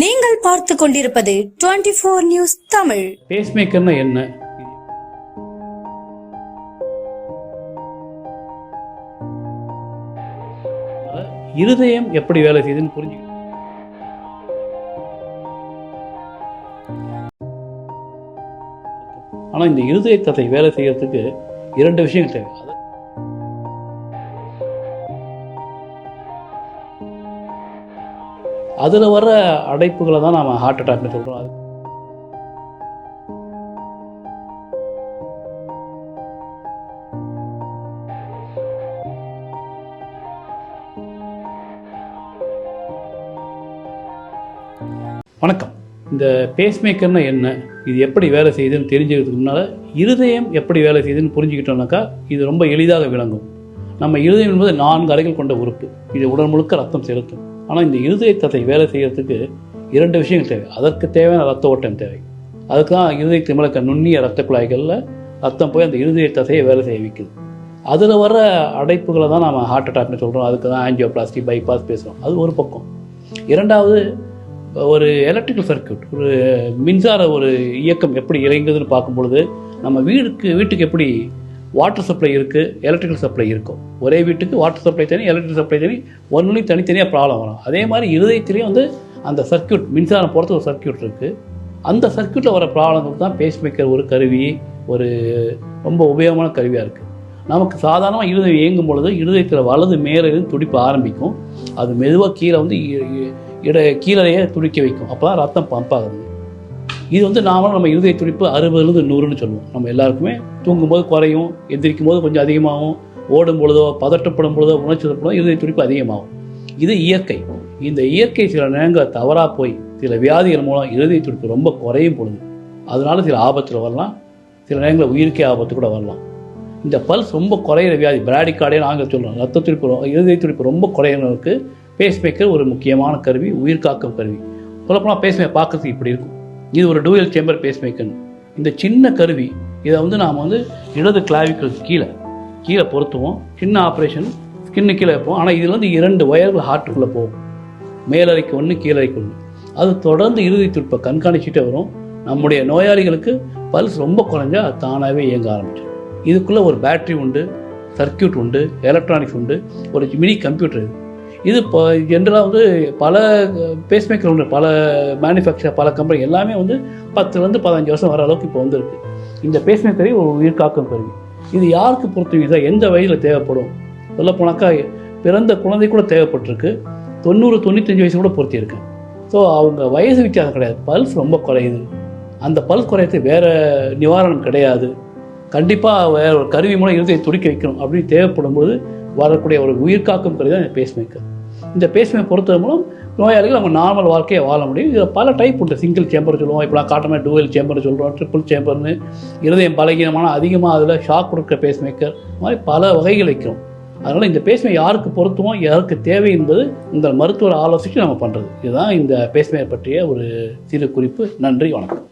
நீங்கள் பார்த்து கொண்டிருப்பது டுவெண்டி போர் நியூஸ் தமிழ். பேஸ்மேக்கர்னா என்ன? இருதயம் எப்படி வேலை செய்யுதுன்னு புரிஞ்சுக்கணும் ஆனால் இந்த இருதயத்தை வேலை செய்யறதுக்கு இரண்டு விஷயங்கள் தேவை. அதில் வர அடைப்புகளை தான் நாம் ஹார்ட் அட்டாக்னு சொல்கிறோம் அது வணக்கம். இந்த பேஸ்மேக்கர்னா என்ன? இது எப்படி வேலை செய்யுதுன்னு தெரிஞ்சுக்கிறதுக்கு முன்னால் இருதயம் எப்படி வேலை செய்யுதுன்னு புரிஞ்சுக்கிட்டோம்னாக்கா இது ரொம்ப எளிதாக விளங்கும். நம்ம இருதயம் என்பது நான்கு அறைகள் கொண்ட உறுப்பு. இது உடல் முழுக்க ரத்தம் செலுத்தும். ஆனால் இந்த இருதய தசை வேலை செய்கிறதுக்கு இரண்டு விஷயங்கள் தேவை. அதற்கு தேவையான ரத்த ஓட்டம் தேவை. அதுக்கு தான் இருதயத்தை மேலே நுண்ணிய ரத்த குழாய்களில் ரத்தம் போய் அந்த இருதய தசையை வேலை செய்ய வைக்குது. அதில் வர அடைப்புகளை தான் நம்ம ஹார்ட் அட்டாக்னு சொல்கிறோம் அதுக்கு தான் ஆஞ்சியோபிளாஸ்டி பைபாஸ் பேசுகிறோம் அது ஒரு பக்கம். இரண்டாவது ஒரு எலக்ட்ரிக்கல் சர்க்கியூட் ஒரு மின்சார ஒரு இயக்கம் எப்படி இறங்குதுன்னு பார்க்கும் பொழுது நம்ம வீடுக்கு வீட்டுக்கு எப்படி வாட்டர் சப்ளை இருக்குது எலக்ட்ரிக்கல் சப்ளை இருக்கும். ஒரே வீட்டுக்கு வாட்டர் சப்ளை தனி எலக்ட்ரிக் சப்ளை தனி ஒன்றுலையும் தனித்தனியாக ப்ராப்ளம் வரும். அதே மாதிரி இருதயத்திலையும் வந்து அந்த சர்க்கியூட் மின்சாரம் போகிறது ஒரு சர்க்யூட் இருக்குது அந்த சர்க்யூட்டில் வர ப்ராப்ளங்களுக்கு தான் பேஸ்மேக்கர் ஒரு கருவி ஒரு ரொம்ப உபயோகமான கருவியாக இருக்குது நமக்கு சாதாரணமாக இருதயம் இயங்கும் பொழுது இருதயத்தில் வலது மேலே இருந்து துடிப்பு ஆரம்பிக்கும். அது மெதுவாக கீழே வந்து இட கீழேயே துடிக்க வைக்கும். அப்போ தான் ரத்தம் பம்ப் ஆகுது. இது வந்து நாமளும் நம்ம இருதய துடிப்பு அறுபதுலேருந்து நூறுன்னு சொல்லுவோம். நம்ம எல்லாருக்குமே தூங்கும்போது குறையும் எந்திரிக்கும் போது கொஞ்சம் அதிகமாகும் ஓடும் பொழுதோ பதட்டப்படும் பொழுதோ உணர்ச்சி பொழுதோ இருதய துடிப்பு அதிகமாகும். இது இயற்கை. இந்த இயற்கை சில நேரங்கள் தவறாக போய் சில வியாதிகள் மூலம் இருதய துடிப்பு ரொம்ப குறையும் பொழுது அதனால சில ஆபத்தில் வரலாம் சில நேரங்களில் உயிருக்கே ஆபத்து கூட வரலாம். இந்த பல்ஸ் ரொம்ப குறையிற வியாதி பிராடிகார்டே நாங்கள் சொல்கிறோம் ரத்த துடிப்பு இருதய துடிப்பு ரொம்ப குறையிறவங்களுக்கு பேஸ்மேக்கர் ஒரு முக்கியமான கருவி உயிர் காக்கும் கருவி. சொல்லப்போனால் பேஸ்மேக்கர் பார்க்கறதுக்கு இப்படி இருக்கும். இது ஒரு டூயல் சேம்பர் பேஸ்மேக்கர் இந்த சின்ன கருவி இதை வந்து நாம் வந்து இடது கிளாவிக்கல் கீழே கீழே பொருத்துவோம். சின்ன ஆப்ரேஷன் ஸ்கின்னு கீழே வைப்போம். ஆனால் இதில் வந்து இரண்டு ஒயர்கள் ஹார்ட்டுக்குள்ளே போகும். மேலறைக்கு ஒன்று கீழறைக்கு ஒன்று அது தொடர்ந்து இறுதி துடிப்பை கண்காணிச்சுட்டே வரும். நம்முடைய நோயாளிகளுக்கு பல்ஸ் ரொம்ப குறைஞ்சா தானாகவே இயங்க ஆரம்பிச்சிடும். இதுக்குள்ளே ஒரு பேட்ரி உண்டு சர்க்யூட் உண்டு எலக்ட்ரானிக்ஸ் உண்டு ஒரு மினி கம்ப்யூட்டர் இது இப்போ ஜென்ரலாக வந்து பல பேஸ்மேக்கர் உண்டு. பல மேனுஃபேக்சர் பல கம்பெனி எல்லாமே வந்து பத்துலேருந்து பதினஞ்சு வருஷம் வர அளவுக்கு இப்போ வந்திருக்கு. இந்த பேஸ்மேக்கரை ஒரு உயிர் காக்கும் கருவி. இது யாருக்கு பொறுத்துவீங்க எந்த வயதில் தேவைப்படும்? சொல்ல போனாக்கா பிறந்த குழந்தை கூட தேவைப்பட்டிருக்கு. தொண்ணூறு தொண்ணூத்தஞ்சு வயசு கூட பொருத்தியிருக்கேன் ஸோ அவங்க வயசு வித்தியாசம் கிடையாது. பல்ஸ் ரொம்ப குறையுது. அந்த பல்ஸ் குறையத்து வேறு நிவாரணம் கிடையாது. கண்டிப்பாக வேற ஒரு கருவி மூலம் இருதயை துடிக்க வைக்கணும். அப்படின்னு தேவைப்படும் போது வரக்கூடிய ஒரு உயிர்காக்கும் கருவி தான் பேஸ்மேக்கர் இந்த பேஸ்மேக்கர் பொறுத்தது மூலம் நோயாளிகள் அவங்க நார்மல் வாழ்க்கையை வாழ முடியும். இதில் பல டைப் உண்டு. சிங்கிள் சேம்பர் சொல்லுவோம். இப்போலாம் நான் காட்டுற டூவல் சேம்பர் சொல்கிறோம் ட்ரிபிள் சேம்பர்னு இருதயம் பலகீனமான அதிகமாக அதில் ஷாக் கொடுக்குற பேஸ்மேக்கர் மாதிரி பல வகைகள் வைக்கிறோம். அதனால் இந்த பேஸ்மே யாருக்கு பொருத்துவோம் யாருக்கு தேவை என்பது இந்த மருத்துவர் ஆலோசித்து நம்ம பண்ணுறது இதுதான் இந்த பேஸ்மேக்கர் பற்றிய ஒரு சிறு குறிப்பு. நன்றி வணக்கம்.